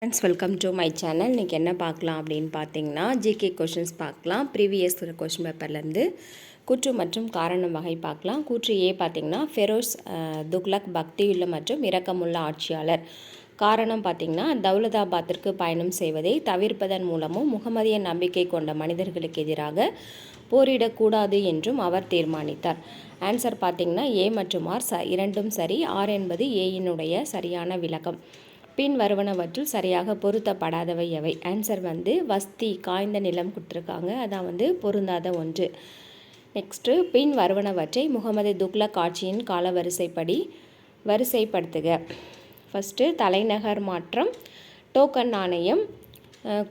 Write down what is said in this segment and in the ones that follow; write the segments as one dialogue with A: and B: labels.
A: Friends welcome to my channel இன்றைக்கி என்ன பார்க்கலாம் அப்படின்னு பார்த்தீங்கன்னா ஜிகே கொஷின்ஸ் பார்க்கலாம். ப்ரீவியஸ் கொஷின் பேப்பர்லேருந்து கூற்று மற்றும் காரணம் வகை பார்க்கலாம். கூற்று ஏ பார்த்தீங்கன்னா ஃபெரோஸ் துக்லக் பக்தியுள்ள மற்றும் இரக்கமுள்ள ஆட்சியாளர். காரணம் பார்த்தீங்கன்னா தௌலதாபாத்திற்கு பயணம் செய்வதை தவிர்ப்பதன் மூலமும் முகமதிய நம்பிக்கை கொண்ட மனிதர்களுக்கு எதிராக போரிடக்கூடாது என்றும் அவர் தீர்மானித்தார். ஆன்சர் பார்த்திங்கன்னா ஏ மற்றும் ஆர் ச இரண்டும் சரி. ஆர் என்பது ஏயினுடைய சரியான விளக்கம். பின் வருவனவற்றில் சரியாக பொருத்தப்படாதவை எவை ஆன்சர் வந்து வஸ்தி காய்ந்த நிலம் கொடுத்துருக்காங்க. அதான் வந்து பொருந்தாத ஒன்று. நெக்ஸ்ட்டு பின் வருவனவற்றை முகமது துக்ளக் ஆட்சியின் காலவரிசைப்படி வரிசைப்படுத்துக. ஃபஸ்ட்டு தலைநகர் மாற்றம் டோக்கன் நாணயம்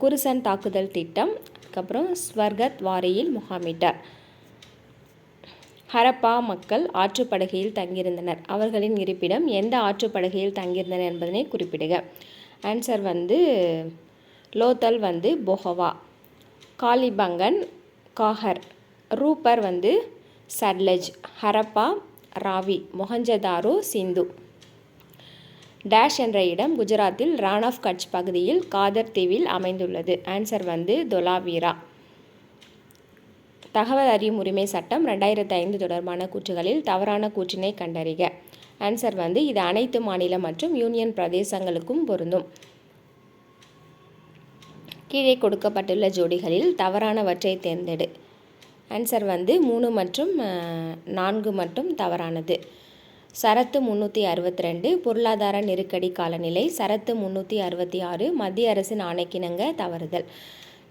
A: குருசன் தாக்குதல் திட்டம் அதுக்கப்புறம் ஸ்வர்கத் வாரியில் முகாமிட்டார். ஹரப்பா மக்கள் ஆற்றுப்படுகையில் தங்கியிருந்தனர். அவர்களின் இருப்பிடம் எந்த ஆற்றுப்படுகையில் தங்கியிருந்தனர் என்பதனை குறிப்பிடுக. ஆன்சர் வந்து லோத்தல் வந்து பொஹவா. காலிபங்கன் காஹர். ரூப்பர் வந்து சட்லஜ். ஹரப்பா ராவி. மொஹஞ்சதாரோ சிந்து. டேஷ் என்ற இடம் குஜராத்தில் ரான் ஆஃப் கட்ச் பகுதியில் காதர் தீவில் அமைந்துள்ளது. ஆன்சர் வந்து தொலாவீரா. தகவல் அறியும் உரிமை சட்டம் ரெண்டாயிரத்து ஐந்து தொடர்பான கூற்றுகளில் தவறான கூற்றினை கண்டறிக. ஆன்சர் வந்து இது அனைத்து மாநில மற்றும் யூனியன் பிரதேசங்களுக்கும் பொருந்தும். கீழே கொடுக்கப்பட்டுள்ள ஜோடிகளில் தவறானவற்றை தேர்ந்தெடு. ஆன்சர் வந்து மூணு மற்றும் நான்கு மட்டும் தவறானது. சரத்து முந்நூற்றி அறுபத்தி ரெண்டு பொருளாதார நெருக்கடி காலநிலை சரத்து முந்நூற்றி அறுபத்தி ஆறு மத்திய அரசின் ஆணைக்கிணங்க தவறுதல்.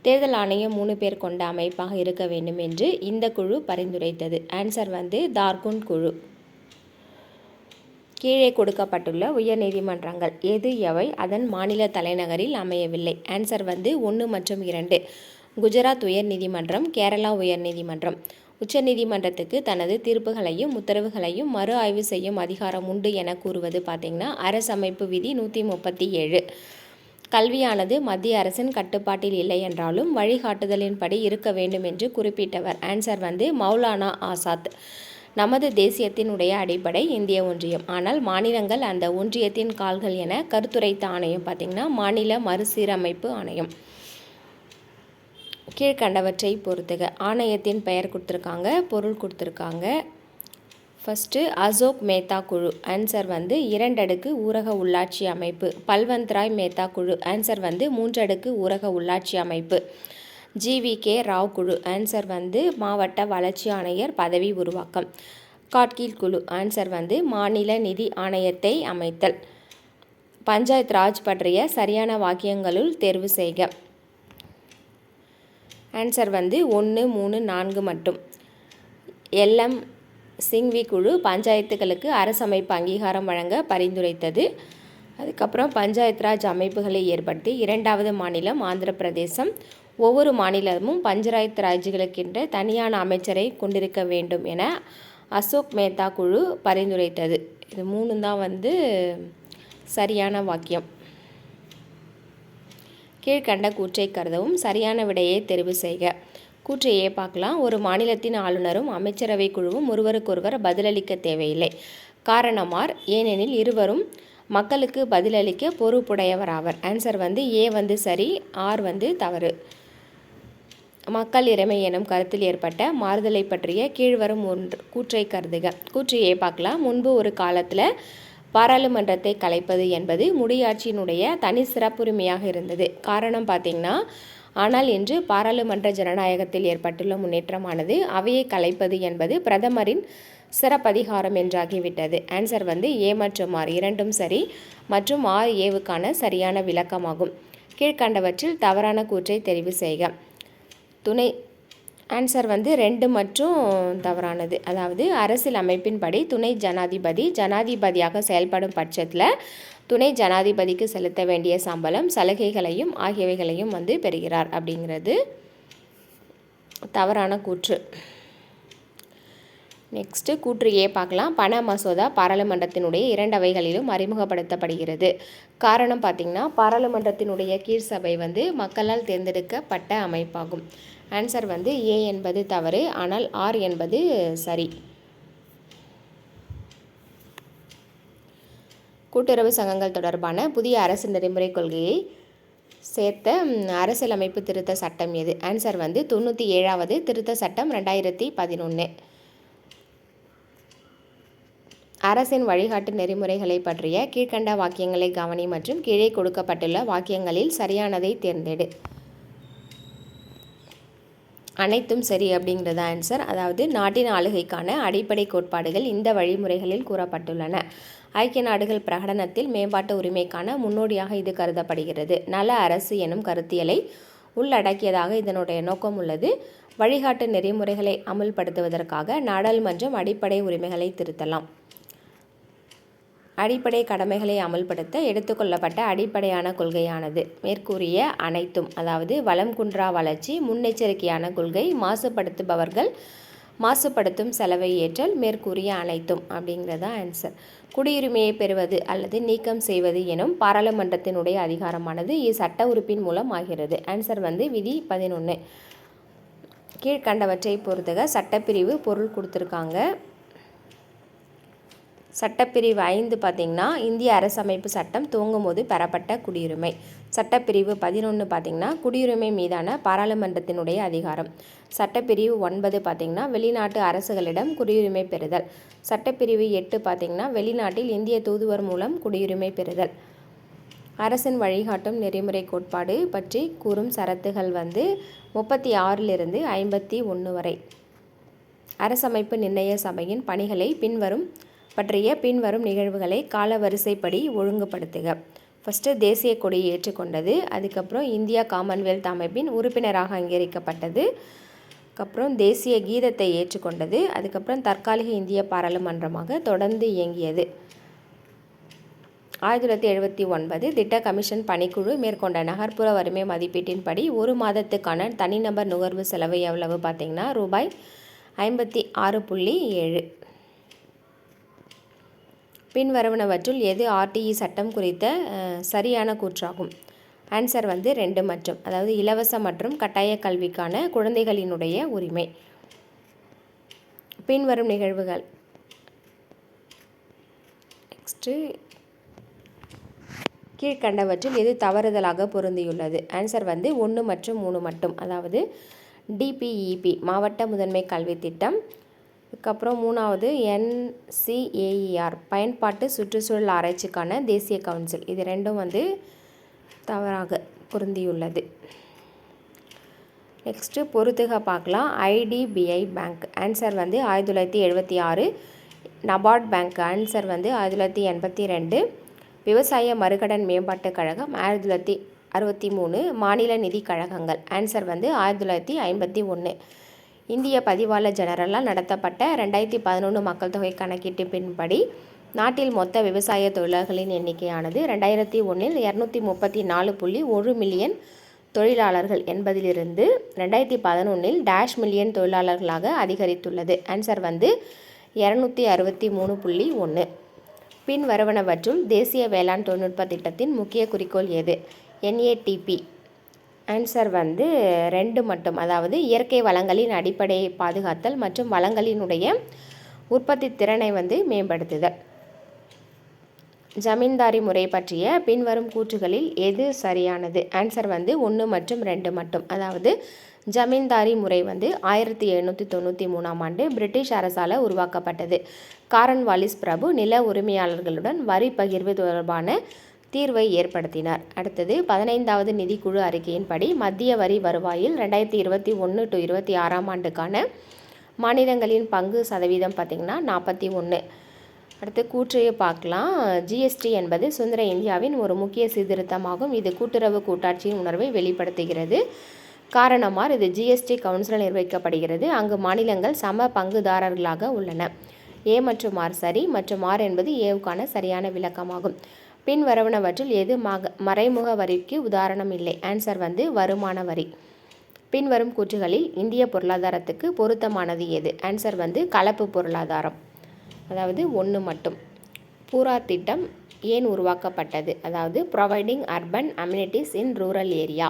A: தேர்தல் ஆணையம் மூணு பேர் கொண்ட அமைப்பாக இருக்க வேண்டும் என்று இந்த குழு பரிந்துரைத்தது. ஆன்சர் வந்து தார்குன் குழு. கீழே கொடுக்கப்பட்டுள்ள உயர் நீதிமன்றங்கள் எது எவை? அதன் மாநில தலைநகரில் அமையவில்லை. ஆன்சர் வந்து ஒன்று மற்றும் இரண்டு. குஜராத் உயர் நீதிமன்றம் கேரளா உயர் நீதிமன்றம் உச்சநீதிமன்றத்துக்கு தனது தீர்ப்புகளையும் உத்தரவுகளையும் மறு ஆய்வு செய்யும் அதிகாரம் உண்டு என கூறுவது பார்த்திங்கன்னா அரசமைப்பு விதி நூற்றி முப்பத்தி ஏழு. கல்வியானது மத்திய அரசின் கட்டுப்பாட்டில் இல்லை என்றாலும் வழிகாட்டுதலின்படி இருக்க வேண்டும் என்று குறிப்பிட்டவர். ஆன்சர் வந்து மௌலானா ஆசாத். நமது தேசியத்தினுடைய அடிப்படை இந்திய ஒன்றியம். ஆனால் மாநிலங்கள் அந்த ஒன்றியத்தின் கால்கள் என கருத்துரைத்த ஆணையம் பார்த்திங்கன்னா மாநில மறுசீரமைப்பு ஆணையம். கீழ்கண்டவற்றை பொறுத்துக. ஆணையத்தின் பெயர் கொடுத்துருக்காங்க பொருள் கொடுத்துருக்காங்க. ஃபஸ்ட்டு அசோக் மேத்தா குழு. ஆன்சர் வந்து இரண்டடுக்கு ஊரக உள்ளாட்சி அமைப்பு. பல்வந்த்ராய் மேத்தா குழு. ஆன்சர் வந்து மூன்றடுக்கு ஊரக உள்ளாட்சி அமைப்பு. ஜிவி கே ராவ் குழு. ஆன்சர் வந்து மாவட்ட வளர்ச்சி ஆணையர் பதவி உருவாக்கம். காட்கீல் குழு. ஆன்சர் வந்து மாநில நிதி ஆணையத்தை அமைத்தல். பஞ்சாயத் ராஜ் பற்றிய சரியான வாக்கியங்களுள் தேர்வு செய்க. ஆன்சர் வந்து ஒன்று மூணு நான்கு மட்டும். எல்எம் சிங்வி குழு பஞ்சாயத்துகளுக்கு அரசமைப்பு அங்கீகாரம் வழங்க பரிந்துரைத்தது. அதுக்கப்புறம் பஞ்சாயத் ராஜ் அமைப்புகளை ஏற்படுத்தி இரண்டாவது மாநிலம் ஆந்திர பிரதேசம் ஒவ்வொரு மாநிலமும் பஞ்சாயத்து ராஜ்களுக்கென்ற தனியான அமைச்சரை கொண்டிருக்க வேண்டும் என அசோக் மேத்தா குழு பரிந்துரைத்தது. இது மூணு தான் வந்து சரியான வாக்கியம். கீழ்கண்ட கூற்றை கருதவும் சரியான விடையை தெரிவு செய்க. கூற்றையே பார்க்கலாம். ஒரு மாநிலத்தின் ஆளுநரும் அமைச்சரவை குழுவும் ஒருவருக்கொருவர் பதிலளிக்க தேவையில்லை. காரணமார் ஏனெனில் இருவரும் மக்களுக்கு பதிலளிக்க பொறுப்புடையவராவர் ஆன்சர் வந்து ஏ வந்து சரி ஆர் வந்து தவறு. மக்கள் இறைமை எனும் கருத்தில் ஏற்பட்ட மாறுதலை பற்றிய கீழ்வரும் ஒன்று கூற்றை கருதுக. கூற்றையே பார்க்கலாம். முன்பு ஒரு காலத்தில் பாராளுமன்றத்தை கலைப்பது என்பது முடியாட்சியினுடைய தனி சிறப்புரிமையாக இருந்தது. காரணம் பார்த்திங்கன்னா ஆனால் இன்று பாராளுமன்ற ஜனநாயகத்தில் ஏற்பட்டுள்ள முன்னேற்றமானது அவையை கலைப்பது என்பது பிரதமரின் சிறப்பதிகாரம் என்றாகிவிட்டது. ஆன்சர் வந்து ஏ மற்றும் ஆர் இரண்டும் சரி மற்றும் ஆர் ஏவுக்கான சரியான விளக்கமாகும். கீழ்கண்டவற்றில் தவறான கூற்றை தெரிவு செய்க. துணை ஆன்சர் வந்து ரெண்டு மற்றும் தவறானது. அதாவது அரசியல் அமைப்பின்படி துணை ஜனாதிபதி ஜனாதிபதியாக செயல்படும் பட்சத்தில் துணை ஜனாதிபதிக்கு செலுத்த வேண்டிய சம்பளம் சலுகைகளையும் ஆகியவைகளையும் வந்து பெறுகிறார் அப்படிங்கிறது தவறான கூற்று. நெக்ஸ்ட்டு கூற்று ஏ பார்க்கலாம். பண மசோதா பாராளுமன்றத்தினுடைய இரண்டவைகளிலும் அறிமுகப்படுத்தப்படுகிறது. காரணம் பார்த்திங்கன்னா பாராளுமன்றத்தினுடைய கீழ் சபை வந்து மக்களால் தேர்ந்தெடுக்கப்பட்ட அமைப்பாகும். ஆன்சர் வந்து ஏ என்பது தவறு ஆனால் ஆர் என்பது சரி. கூட்டுறவு சங்கங்கள் தொடர்பான புதிய அரசு நெறிமுறை கொள்கையை சேர்த்த அரசியலமைப்பு திருத்த சட்டம் எது? ஆன்சர் வந்து தொண்ணூற்றி ஏழாவது திருத்த சட்டம் ரெண்டாயிரத்தி பதினொன்று அரசின் வழிகாட்டு நெறிமுறைகளை பற்றிய கீழ்க்கண்ட வாக்கியங்களை கவனி மற்றும் கீழே கொடுக்கப்பட்டுள்ள வாக்கியங்களில் சரியானதை தேர்ந்தெடு. அனைத்தும் சரி அப்படிங்கிறது ஆன்சர் அதாவது நாட்டின் ஆளுகைக்கான அடிப்படை கோட்பாடுகள் இந்த வழிமுறைகளில் கூறப்பட்டுள்ளன. ஐக்கிய நாடுகள் பிரகடனத்தில் மேம்பாட்டு உரிமைக்கான முன்னோடியாக இது கருதப்படுகிறது. நல அரசு எனும் கருத்தியலை உள்ளடக்கியதாக இதனுடைய நோக்கம் உள்ளது. வழிகாட்டு நெறிமுறைகளை அமுல்படுத்துவதற்காக நாடாளுமன்றம் அடிப்படை உரிமைகளை திருத்தலாம். அடிப்படை கடமைகளை அமல்படுத்த எடுத்துக்கொள்ளப்பட்ட அடிப்படையான கொள்கையானது. மேற்கூறிய அனைத்தும் அதாவது வளம் குன்றா வளர்ச்சி முன்னெச்சரிக்கையான கொள்கை மாசுபடுத்துபவர்கள் மாசுபடுத்தும் செலவை ஏற்றல் மேற்கூறிய அனைத்தும் அப்படிங்கிறதா ஆன்சர் குடியுரிமையை பெறுவது அல்லது நீக்கம் செய்வது எனும் பாராளுமன்றத்தினுடைய அதிகாரமானது இச்சட்ட உறுப்பின் மூலம் ஆகிறது. ஆன்சர் வந்து விதி பதினொன்று கீழ்கண்டவற்றை பொறுத்துக சட்டப்பிரிவு பொருள் கொடுத்துருக்காங்க. சட்டப்பிரிவு ஐந்து பார்த்திங்கன்னா இந்திய அரசமைப்பு சட்டம் துவங்கும் போது பெறப்பட்ட குடியுரிமை. சட்டப்பிரிவு பதினொன்று பார்த்திங்கன்னா குடியுரிமை மீதான பாராளுமன்றத்தினுடைய அதிகாரம். சட்டப்பிரிவு ஒன்பது பார்த்திங்கன்னா வெளிநாட்டு அரசுகளிடம் குடியுரிமை பெறுதல். சட்டப்பிரிவு எட்டு பார்த்திங்கன்னா வெளிநாட்டில் இந்திய தூதுவர் மூலம் குடியுரிமை பெறுதல். அரசின் வழிகாட்டும் நெறிமுறை கோட்பாடு பற்றி கூறும் சரத்துகள் வந்து முப்பத்தி ஆறிலிருந்து ஐம்பத்தி ஒன்று வரை. அரசமைப்பு நிர்ணய சபையின் பணிகளை பின்வரும் பற்றிய பின்வரும் நிகழ்வுகளை கால வரிசைப்படி ஒழுங்குபடுத்துக. ஃபஸ்ட்டு தேசிய கொடியை ஏற்றுக்கொண்டது அதுக்கப்புறம் இந்தியா காமன்வெல்த் அமைப்பின் உறுப்பினராக அங்கீகரிக்கப்பட்டது அதுக்கப்புறம் தேசிய கீதத்தை ஏற்றுக்கொண்டது அதுக்கப்புறம் தற்காலிக இந்திய பாராளுமன்றமாக தொடர்ந்து இயங்கியது. ஆயிரத்தி தொள்ளாயிரத்தி எழுபத்தி ஒன்பது திட்ட கமிஷன் பணிக்குழு மேற்கொண்ட நகர்ப்புற வறுமை மதிப்பீட்டின்படி ஒரு மாதத்துக்கான தனிநபர் நுகர்வு செலவு எவ்வளவு பார்த்தீங்கன்னா ரூபாய் ஐம்பத்தி ஆறு புள்ளி ஏழு. பின்வருவனவற்றுள் எது ஆர்டிஇ சட்டம் குறித்த சரியான கூற்றாகும்? ஆன்சர் வந்து ரெண்டு மற்றும் அதாவது இலவச மற்றும் கட்டாய கல்விக்கான குழந்தைகளினுடைய உரிமை. பின்வரும் நிகழ்வுகள். நெக்ஸ்ட்டு கீழ்கண்டவற்றில் எது தவறுதலாக பொருந்தியுள்ளது? ஆன்சர் வந்து ஒன்று மற்றும் மூணு மட்டும் அதாவது டிபிஇபி மாவட்ட முதன்மை கல்வி திட்டம் அதுக்கப்புறம் மூணாவது என்சிஏஇஆர் பயன்பாட்டு சுற்றுச்சூழல் ஆராய்ச்சிக்கான தேசிய கவுன்சில். இது ரெண்டும் வந்து தவறாக பொருந்தியுள்ளது. நெக்ஸ்ட்டு பொறுத்துக பார்க்கலாம். IDBI bank. ஆன்சர் வந்து ஆயிரத்தி தொள்ளாயிரத்தி எழுபத்தி ஆறு. நபார்ட் பேங்க் ஆன்சர் வந்து ஆயிரத்தி தொள்ளாயிரத்தி எண்பத்தி ரெண்டு. விவசாய மறுகடன் மேம்பாட்டுக் கழகம் ஆயிரத்தி தொள்ளாயிரத்தி அறுபத்தி மூணு. மாநில நிதி கழகங்கள். ஆன்சர் வந்து ஆயிரத்தி தொள்ளாயிரத்தி ஐம்பத்தி ஒன்று. இந்திய பதிவாளர் ஜெனரலால் நடத்தப்பட்ட ரெண்டாயிரத்தி பதினொன்று மக்கள் தொகை கணக்கீட்டின்படி நாட்டில் மொத்த விவசாய தொழிலாளர்களின் எண்ணிக்கையானது ரெண்டாயிரத்தி ஒன்றில் இரநூத்தி முப்பத்தி நாலு புள்ளி ஒரு மில்லியன் தொழிலாளர்கள் என்பதிலிருந்து ரெண்டாயிரத்தி பதினொன்றில் டேஷ் மில்லியன் தொழிலாளர்களாக அதிகரித்துள்ளது. ஆன்சர் வந்து இரநூத்தி அறுபத்தி மூணு புள்ளி ஒன்று பின் வருவனவற்றுள் தேசிய வேளாண் தொழில்நுட்ப திட்டத்தின் முக்கிய குறிக்கோள் எது? என்ஏடிபி. ஆன்சர் வந்து ரெண்டு மட்டும். அதாவது இயற்கை வளங்களின் அடிப்படையை பாதுகாத்தல் மற்றும் வளங்களினுடைய உற்பத்தி திறனை வந்து மேம்படுத்துதல். ஜமீன்தாரி முறை பற்றிய பின்வரும் கூற்றுகளில் எது சரியானது? ஆன்சர் வந்து ஒன்று மற்றும் ரெண்டு மட்டும். அதாவது ஜமீன்தாரி முறை வந்து ஆயிரத்தி எழுநூற்றி தொண்ணூற்றி மூணாம் ஆண்டு பிரிட்டிஷ் அரசால் உருவாக்கப்பட்டது. காரன் வாலிஸ் பிரபு நில உரிமையாளர்களுடன் வரி பகிர்வு தொடர்பான தீர்வை ஏற்படுத்தினார். அடுத்தது பதினைந்தாவது நிதிக்குழு அறிக்கையின்படி மத்திய வரி வருவாயில் ரெண்டாயிரத்தி இருபத்தி ஒன்று டு இருபத்தி ஆறாம் ஆண்டுக்கான மாநிலங்களின் பங்கு சதவீதம் பார்த்திங்கன்னா நாற்பத்தி ஒன்று அடுத்து கூற்றையை பார்க்கலாம். ஜிஎஸ்டி என்பது சுதந்திர இந்தியாவின் ஒரு முக்கிய சீர்திருத்தமாகும். இது கூட்டுறவு கூட்டாட்சியின் உணர்வை வெளிப்படுத்துகிறது. காரணமார் இது ஜிஎஸ்டி கவுன்சில் நிர்வகிக்கப்படுகிறது. அங்கு மாநிலங்கள் சம பங்குதாரர்களாக உள்ளன. ஏ மற்றும் ஆர் சரி மற்றும் ஆர் என்பது ஏவுக்கான சரியான விளக்கமாகும். பின் வரவனவற்றில் எது மக மறைமுக வரிக்கு உதாரணம் இல்லை ஆன்சர் வந்து வருமான வரி. பின்வரும் கூற்றுகளில் இந்திய பொருளாதாரத்துக்கு பொருத்தமானது எது? ஆன்சர் வந்து கலப்பு பொருளாதாரம். அதாவது ஒன்று மட்டும். பூரா திட்டம் ஏன் உருவாக்கப்பட்டது? அதாவது providing urban amenities in rural area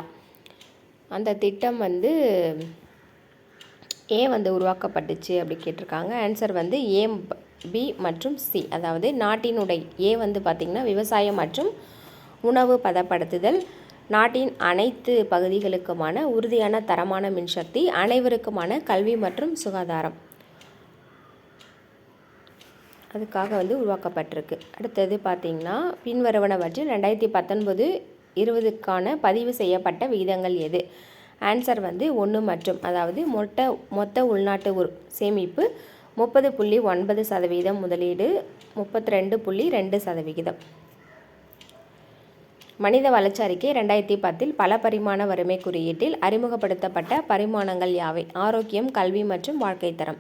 A: அந்த திட்டம் வந்து ஏன் வந்து உருவாக்கப்பட்டுச்சு அப்படி கேட்டிருக்காங்க. ஆன்சர் வந்து ஏன் பி மற்றும் சி அதாவது நாட்டினுடை ஏ வந்து பார்த்திங்கன்னா விவசாயம் மற்றும் உணவு பதப்படுத்துதல். நாட்டின் அனைத்து பகுதிகளுக்குமான உறுதியான தரமான மின்சக்தி அனைவருக்குமான கல்வி மற்றும் சுகாதாரம். அதுக்காக வந்து உருவாக்கப்பட்டிருக்கு. அடுத்தது பார்த்திங்கன்னா பின்வருவனவற்றில் ரெண்டாயிரத்தி பத்தொன்பது இருபதுக்கான பதிவு செய்யப்பட்ட விகிதங்கள் எது? ஆன்சர் வந்து ஒன்று மற்றும் அதாவது மொட்ட மொத்த உள்நாட்டு உ சேமிப்பு முப்பது புள்ளி ஒன்பது சதவீதம் முதலீடு முப்பத்தி ரெண்டு புள்ளி ரெண்டு சதவிகிதம். மனித வளர்ச்சி அறிக்கை ரெண்டாயிரத்தி பத்தில் பல பரிமாண வறுமை குறியீட்டில் அறிமுகப்படுத்தப்பட்ட பரிமாணங்கள் யாவை? ஆரோக்கியம் கல்வி மற்றும் வாழ்க்கை தரம்.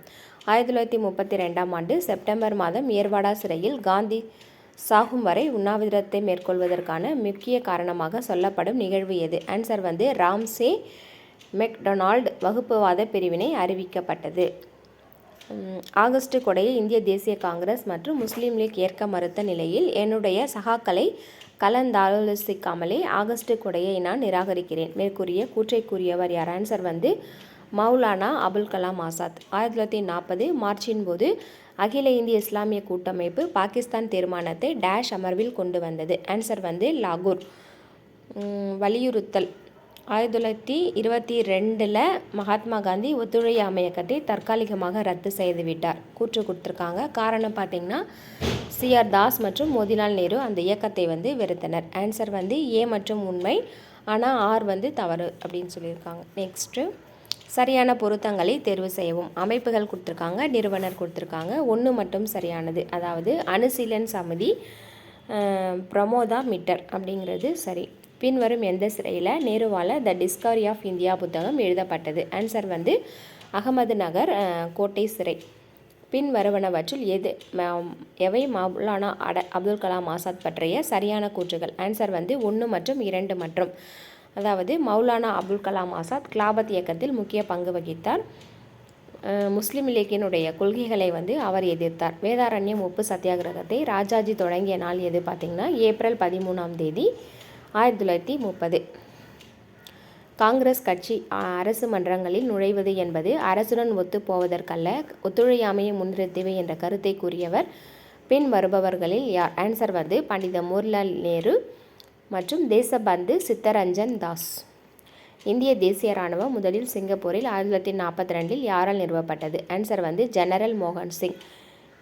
A: ஆயிரத்தி தொள்ளாயிரத்தி முப்பத்தி ரெண்டாம் ஆண்டு செப்டம்பர் மாதம் ஏர்வாடா சிறையில் காந்தி சாகும் வரை உண்ணாவிரதத்தை மேற்கொள்வதற்கான முக்கிய காரணமாக சொல்லப்படும் நிகழ்வு எது? ஆன்சர் வந்து ராம்சே மெக்டொனால்டு வகுப்புவாத பிரிவினை அறிவிக்கப்பட்டது. ஆகஸ்ட் கொடையை இந்திய தேசிய காங்கிரஸ் மற்றும் முஸ்லீம் லீக் ஏற்க மறுத்த நிலையில் என்னுடைய சகாக்களை கலந்தாலோசிக்காமலே ஆகஸ்ட் கொடையை நான் நிராகரிக்கிறேன். மேற்கூறிய கூற்றை கூறியவர் யார்? ஆன்சர் வந்து மௌலானா அபுல் கலாம் ஆசாத். ஆயிரத்தி தொள்ளாயிரத்தி நாற்பது மார்ச்சின் போது அகில இந்திய இஸ்லாமிய கூட்டமைப்பு பாகிஸ்தான் தீர்மானத்தை டேஷ் அமர்வில் கொண்டு வந்தது. ஆன்சர் வந்து லாகூர். வலியுறுத்தல். ஆயிரத்தி தொள்ளாயிரத்தி இருபத்தி ரெண்டில் மகாத்மா காந்தி ஒத்துழையாமை இயக்கத்தை தற்காலிகமாக ரத்து செய்து விட்டார் கூற்று கொடுத்துருக்காங்க. காரணம் பார்த்திங்கன்னா சிஆர் தாஸ் மற்றும் மோதிலால் நேரு அந்த இயக்கத்தை வந்து வெறுத்தனர். ஆன்சர் வந்து ஏ மற்றும் உண்மை. ஆனால் ஆர் வந்து தவறு அப்படின்னு சொல்லியிருக்காங்க. நெக்ஸ்ட்டு சரியான பொருத்தங்களை தேர்வு செய்யவும். அமைப்புகள் கொடுத்துருக்காங்க நிறுவனர் கொடுத்துருக்காங்க. ஒன்று மட்டும் சரியானது. அதாவது அனுசீலன் சமிதி பிரமோதா மிட்டர் அப்படிங்கிறது சரி. பின்வரும் எந்த சிறையில்? நேருவால் த டிஸ்கவரி ஆஃப் இந்தியா புத்தகம் எழுதப்பட்டது. ஆன்சர் வந்து அகமது நகர் கோட்டை சிறை. பின் வருவனவற்றில் எது? எவை? மௌலானா அட அப்துல் கலாம் ஆசாத் பற்றிய சரியான கூற்றுகள். ஆன்சர் வந்து ஒன்று மற்றும் இரண்டு மற்றும். அதாவது மௌலானா அப்துல் கலாம் ஆசாத் கிலாபத் இயக்கத்தில் முக்கிய பங்கு வகித்தார். முஸ்லீம் லீக்கினுடைய கொள்கைகளை வந்து அவர் எதிர்த்தார். வேதாரண்யம் உப்பு சத்தியாகிரகத்தை ராஜாஜி தொடங்கிய நாள் எது பார்த்திங்கன்னா? ஏப்ரல் பதிமூணாம் தேதி. ஆயிரத்தி தொள்ளாயிரத்தி முப்பது. காங்கிரஸ் கட்சி அரசு மன்றங்களில் நுழைவது என்பது அரசுடன் ஒத்து போவதற்கல்ல ஒத்துழையாமையை முன்னிறுத்தவை என்ற கருத்தை கூறியவர். பின் வருபவர்களில் யார்? ஆன்சர் வந்து பண்டித மோர்லால் நேரு மற்றும் தேசபந்து சித்தரஞ்சன் தாஸ். இந்திய தேசிய இராணுவம் முதலில் சிங்கப்பூரில் ஆயிரத்தி தொள்ளாயிரத்தி நாற்பத்தி ரெண்டில் யாரால் நிறுவப்பட்டது? ஆன்சர் வந்து ஜெனரல் மோகன் சிங்